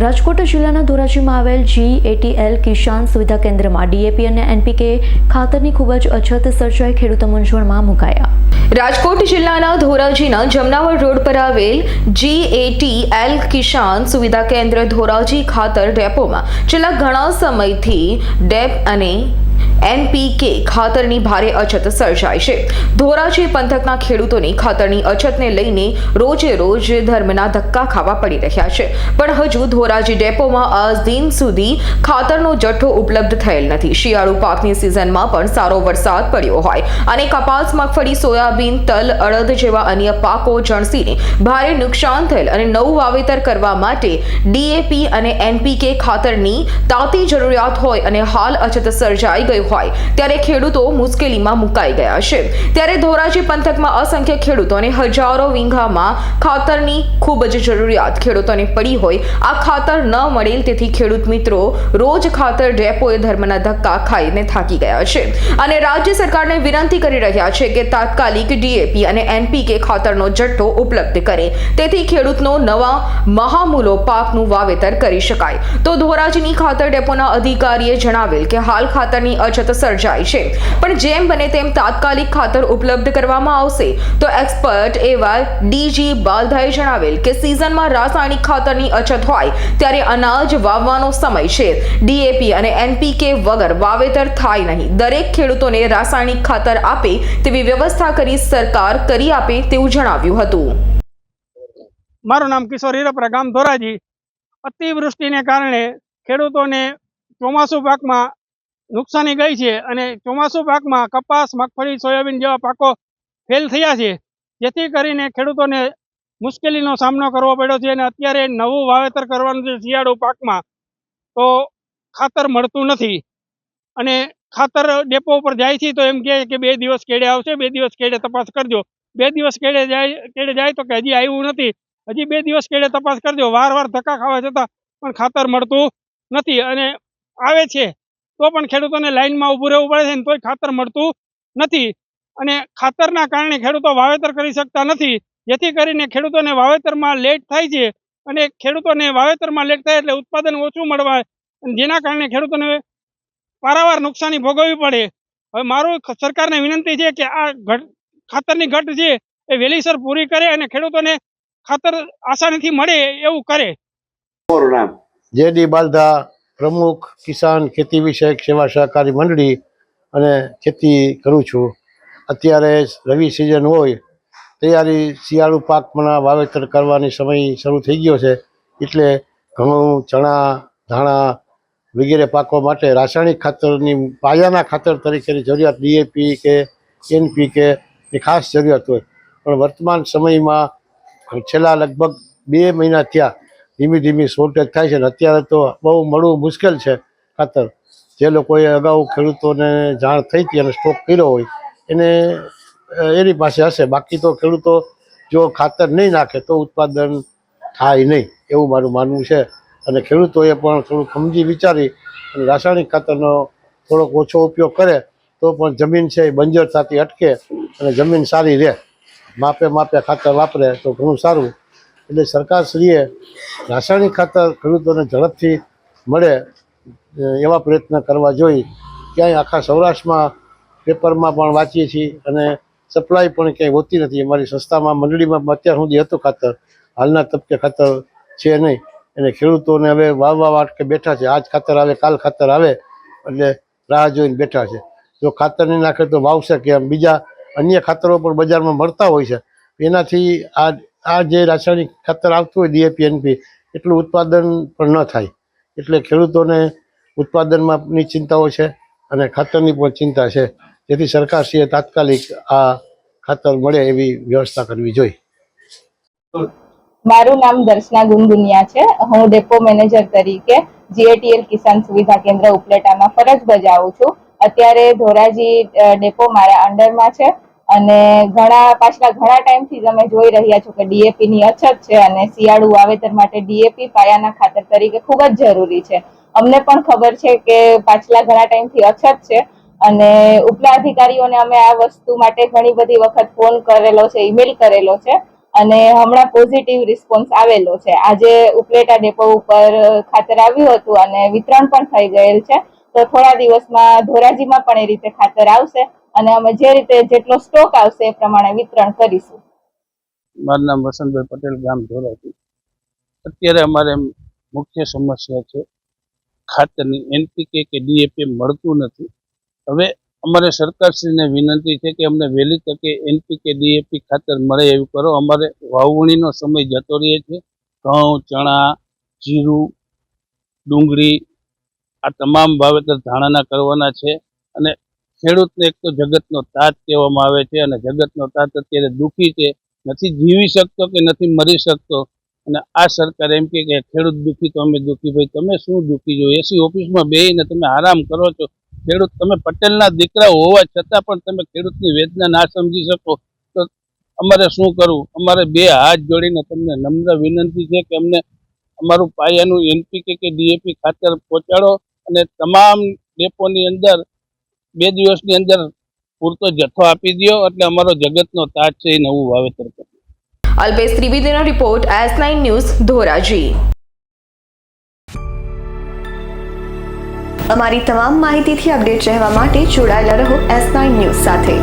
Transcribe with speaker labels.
Speaker 1: રાજકોટ જિલ્લાના ધોરાજીમાં આવેલ જી એટીએલ કિસાન સુવિધા કેન્દ્રમાં ડીએપી અને એનપીકે ખાતરની ખૂબ જ અછત સર્જાઈ ખેડૂતો મૂંઝવણમાં મુકાયા. રાજકોટ જિલ્લાના ધોરાજીના જમનાવર રોડ પર આવેલ જી એટીએલ કિસાન સુવિધા કેન્દ્ર ધોરાજી ખાતર ડેપોમાં છેલ્લા ઘણા સમયથી ડેપ અને એનપીકે ખાતરની ભારે અછત સર્જાય છે. ધોરાજી પંથકના ખેડૂતોની ખાતરની અછતને લઈને રોજે રોજ ધર્મના ધક્કા ખાવા પડી રહ્યા છે. પણ હજુ ધોરાજી ડેપોમાં આજ દિન સુધી ખાતરનો જથ્થો ઉપલબ્ધ થયેલ નથી. શિયાળુ પાકની સિઝનમાં પણ સારો વરસાદ પડ્યો હોય. અને કપાસ મગફળી સોયાબીન, તલ, અડદ જેવા અન્ય પાકો જણસીને ભારે નુકસાન થયેલ અને નવું વાવેતર કરવા માટે ડીએપી અને એનપીકે ખાતરની તાતી જરૂરિયાત હોય અને હાલ અછત સર્જાઈ ગઈ હોય. ત્યારે ખેડૂતો મુશ્કેલીમાં મુકાઈ ગયા છે. ત્યારે ધોરાજી પંથકમાં અસંખ્ય ખેડૂતોને હજારો વીંઘામાં ખાતરની ખૂબ જ જરૂરિયાત ખેડૂતોને પડી હોય. આ ખાતર ન મળેલ તેથી ખેડૂત મિત્રો રોજ ખાતર ડેપોએ ધર્મના ધક્કા ખાઈને થાકી ગયા છે. અને રાજ્ય સરકારને વિનંતી કરી રહ્યા છે કે તાત્કાલિક ડીએપી અને એનપીકે ખાતરનો જથ્થો ઉપલબ્ધ કરે. તેથી ખેડૂતનો નવા મહામૂલો પાકનું વાવેતર કરી શકાય. તો ધોરાજીની ખાતર ડેપોના અધિકારીએ જણાવેલ કે હાલ ખાતરની અછત સર્જાય છે. પણ જેમ બને તેમ તાત્કાલિક ખાતર ઉપલબ્ધ કરવામાં આવશે, તો એક્સપર્ટ એવા ડીજી બાલધાએ જણાવેલ કે સિઝનમાં રાસાયણિક ખાતરની અછત હોય, ત્યારે અનાજ વાવવાનો સમય છે. ડીએપી અને એનપીકે વગર વાવેતર થાય નહીં. દરેક ખેડૂતોને રાસાયણિક ખાતર આપે તેવી વ્યવસ્થા કરી સરકાર કરી આપે તેવું જણાવ્યું હતું.
Speaker 2: મારું નામ કિશોર હિરપરા ગામ ધોરાજી. અતિવૃષ્ટિને કારણે ખેડૂતોને ચોમાસુ પાકમાં નુકસાની ગઈ છે અને ચોમાસુ પાકમાં કપાસ, મગફળી, સોયાબીન જેવા પાકો ફેલ થયા છે. જેથી કરીને ખેડૂતોને મુશ્કેલીનો સામનો કરવો પડ્યો છે અને અત્યારે નવું વાવેતર કરવાનું છે શિયાળુ પાકમાં, તો ખાતર મળતું નથી. અને ખાતર ડેપો ઉપર જાય છે તો એમ કહે કે બે દિવસ કેડે આવશે, બે દિવસ કેડે તપાસ કરજો. બે દિવસ કેડે જાય કેડે જાય તો કે હજી આવ્યું નથી. હજી બે દિવસ કેડે તપાસ કરજો. વાર વાર ધક્કા ખાવા છતાં પણ ખાતર મળતું નથી અને આવે છે. તો પણ ખેડૂતોને લાઇનમાં ઊભું રહેવું પડે છે ને તોય ખાતર મળતું નથી. અને ખાતરના કારણે ખેડૂતો વાવેતર કરી શકતા નથી. જેથી કરીને ખેડૂતોને વાવેતરમાં લેટ થાય છે અને ખેડૂતોને વાવેતરમાં લેટ થાય એટલે ઉત્પાદન ઓછું મળવા જેના કારણે ખેડૂતોને પારાવાર નુકસાની ભોગવવી પડે. હવે મારું સરકારને વિનંતી છે કે આ ઘટ ખાતરની ઘટ છે એ વહેલીસર પૂરી કરે અને ખેડૂતોને ખાતર આસાનીથી મળે એવું કરે.
Speaker 3: નામ.
Speaker 4: જે ડી બાલધા પ્રમુખ, કિસાન, ખેતી વિષયક સેવા સહકારી મંડળી અને ખેતી કરું છું. અત્યારે રવિ સિઝન હોય, તૈયારી શિયાળુ પાકમાં વાવેતર કરવાની સમય શરૂ થઈ ગયો છે, એટલે ઘઉં, ચણા, ધાણા વગેરે પાકો માટે રાસાયણિક ખાતરની, પાયાના ખાતર તરીકેની જરૂરિયાત ડીએપી કે એનપીકે ની ખાસ જરૂરિયાત હોય. પણ વર્તમાન સમયમાં છેલ્લા લગભગ બે મહિના થયા ધીમે ધીમી શોર્ટેજ થાય છે ને અત્યારે તો બહુ મળવું મુશ્કેલ છે ખાતર. જે લોકોએ અગાઉ ખેડૂતોને જાણ થઈ હતી અને સ્ટોક કર્યો હોય, એને એની પાસે હશે. બાકી તો ખેડૂતો જો ખાતર નહીં નાખે તો ઉત્પાદન થાય નહીં એવું મારું માનવું છે. અને ખેડૂતોએ પણ થોડું સમજી વિચારી અને રાસાયણિક ખાતરનો થોડોક ઓછો ઉપયોગ કરે તો પણ જમીન છે એ બંજર થતી અટકે અને જમીન સારી રહે. માપે માપે ખાતર વાપરે તો ઘણું સારું. એટલે સરકારશ્રીએ રાસાયણિક ખાતર ખેડૂતોને ઝડપથી મળે એવા પ્રયત્ન કરવા જોઈએ. ક્યાંય આખા સૌરાષ્ટ્રમાં પેપરમાં પણ વાંચીએ છીએ અને સપ્લાય પણ ક્યાંય હોતી નથી. અમારી સંસ્થામાં, મંડળીમાં અત્યાર સુધી હતું ખાતર. હાલના તબકે ખાતર છે નહીં. અને ખેડૂતોને હવે વાવવા વાટકે બેઠા છે. આજ ખાતર આવે, કાલ ખાતર આવે, એટલે રાહ જોઈને બેઠા છે. જો ખાતર નહીં નાખે તો વાવશે કે બીજા અન્ય ખાતરો પણ બજારમાં મળતા હોય છે. એનાથી આ આ જે રાસાયણિક ખાતર આવતું હોય ડીએપી એનપી એટલું ઉત્પાદન પણ ન થાય. એટલે ખેડૂતોને ઉત્પાદનમાં ની ચિંતાઓ છે અને ખાતરની પણ ચિંતા છે. જેથી સરકારશ્રીએ તાત્કાલિક આ ખાતર મળે એવી વ્યવસ્થા કરવી જોઈએ.
Speaker 5: મારું નામ દર્શના ગુનગુનિયા છે. હું ડેપો મેનેજર તરીકે જીએટીએલ કિસાન સુવિધા કેન્દ્ર ઉપલેટામાં ફરજ બજાવું છું. અત્યારે ધોરાજી ડેપો મારા અંડરમાં છે. અને ઘણા, પાછલા ઘણા ટાઈમથી તમે જોઈ રહ્યા છો કે ડીએપી ની અછત છે અને શિયાળુ વાવેતર માટે ડીએપી પાયાના ખાતર તરીકે ખૂબ જ જરૂરી છે. અમને પણ ખબર છે કે પાછલા ઘણા ટાઈમથી અછત છે અને ઉપલા અધિકારીઓને અમે આ વસ્તુ માટે ઘણી બધી વખત ફોન કરેલો છે, ઈમેલ કરેલો છે અને હમણાં પોઝિટિવ રિસ્પોન્સ આવેલો છે. આજે ઉપલેટા ડેપો ઉપર ખાતર આવ્યું હતું અને વિતરણ પણ થઈ ગયેલ છે. તો થોડા દિવસમાં ધોરાજીમાં પણ એ રીતે ખાતર આવશે. અને અમે જે રીતે જેટલો સ્ટોક આવશે એ પ્રમાણે વિતરણ કરીશું.
Speaker 3: મારું નામ વસંતભાઈ પટેલ, ગામ ધોરાજી. અત્યારે અમારે મુખ્ય સમસ્યા છે, ખાતરની. એનપીકે કે ડીએપી મળતું નથી. હવે અમારે સરકારશ્રીને વિનંતી છે કે અમને વહેલી તકે એનપીકે ડીએપી ખાતર મળે એવું કરો. અમારે વાવણીનો સમય જતો રહે છે. ઘઉં, ચણા, જીરું, ડુંગળી, આ તમામ વાવેતર ધાણાના કરવાના છે. અને ખેડૂતને એક તો જગતનો તાત કહેવામાં આવે છે અને જગતનો તાત અત્યારે દુઃખી છે. નથી જીવી શકતો કે નથી મરી શકતો? અને આ સરકાર એમ કે ખેડૂત દુઃખી તો અમે દુઃખી. ભાઈ, તમે શું દુઃખી જો એસી ઓફિસમાં બેહીને તમે આરામ કરો છો. ખેડૂત, તમે પટેલના દીકરા હોવા છતાં પણ તમે ખેડૂતની વેદના ના સમજી શકો. તો અમારે શું કરવું? અમારે બે હાથ જોડીને તમને નમ્ર વિનંતી છે કે અમને અમારું પાયાનું એનપીકે કે ડીએપી ખાતર પહોંચાડો અને તમામ ડેપોની અંદર બે દિવસની અંદર પૂરતો જથ્થો આપી દો એટલે અમારો જગતનો તાજ છે એ નવું વાવેતર કરે
Speaker 1: Alpesh ત્રિવેદીનો report S nine news, Dhoraji. અમારી તમામ માહિતીથી અપડેટ રહેવા માટે જોડાયેલા રહો એસ નાઇન ન્યૂઝ સાથે.